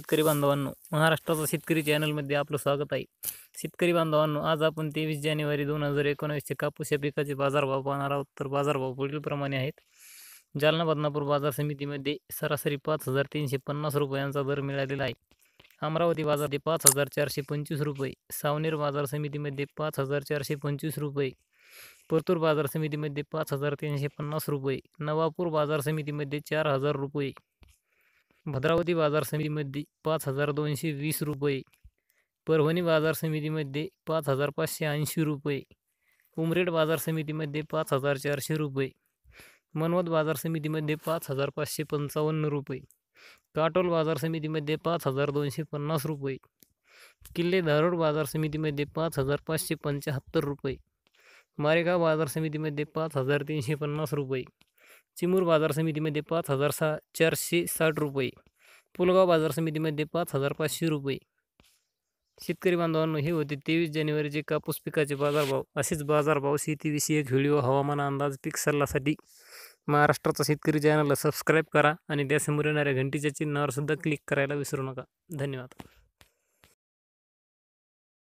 शेतकरी बांधवांनो, महाराष्ट्राचा शेतकरी चॅनलमध्ये आपलं स्वागत आहे. शेतकरी बांधवांनो, आज आपण तेवीस जानेवारी दोन हज़ार एकोणावीसचे कापूस या पिकाचे बाजारभाव पाहणार आहोत. तर बाजारभाव पुढीलप्रमाणे आहेत. जालना बदनापूर बाज़ार समितीमध्ये सरासरी पाच हज़ार तीनशे पन्नास रुपयांचा दर मिळालेला आहे. अमरावती बाजारामध्ये पाच हज़ार चारशे पंचवीस रुपये, सावनेर बाज़ार समितीमध्ये पाच हज़ार चारशे पंचवीस रुपये, परतूर बाज़ार समितीमध्ये पाच हज़ार तीनशे पन्नास रुपये, नवापूर बाज़ार समितीमध्ये चार हज़ार रुपये भद्रावती बाज़ार समितीमध्ये पाच हज़ार दोनशे वीस रुपये. परभणी बाज़ार समितीमध्ये पाच हज़ार पाचशे ऐंशी रुपये. उमरेड बाज़ार समितीमध्ये पाच हज़ार चारशे रुपये. मनवत बाज़ार समितीमध्ये पाच हज़ार पाचशे पंचावन्न रुपये. काटोल बाज़ार समितीमध्ये पाच हज़ार दोनशे पन्नास रुपये. किल्ले धारोड बाज़ार समितीमध्ये पाच हज़ार पाचशे पंच्याहत्तर रुपये. मारेगाव बाज़ार समितीमध्ये पाच हज़ार तीनशे पन्नास रुपये. चिमूर बाजार समितीमध्ये पाच हजार सहा चारशे साठ रुपये. पुलगाव बाजार समितीमध्ये पाच हजार पाचशे रुपये. शेतकरी बांधवांनो हे होते तेवीस जानेवारीचे कापूस पिकाचे बाजारभाव. असेच बाजारभाव शेतीविषयक व्हिडिओ हवामान अंदाज पीक सल्लासाठी. महाराष्ट्राचा शेतकरी चॅनलला सबस्क्राईब करा आणि त्यासमोर येणाऱ्या घंटीच्या चिन्हावर सुद्धा क्लिक करायला विसरू नका. धन्यवाद.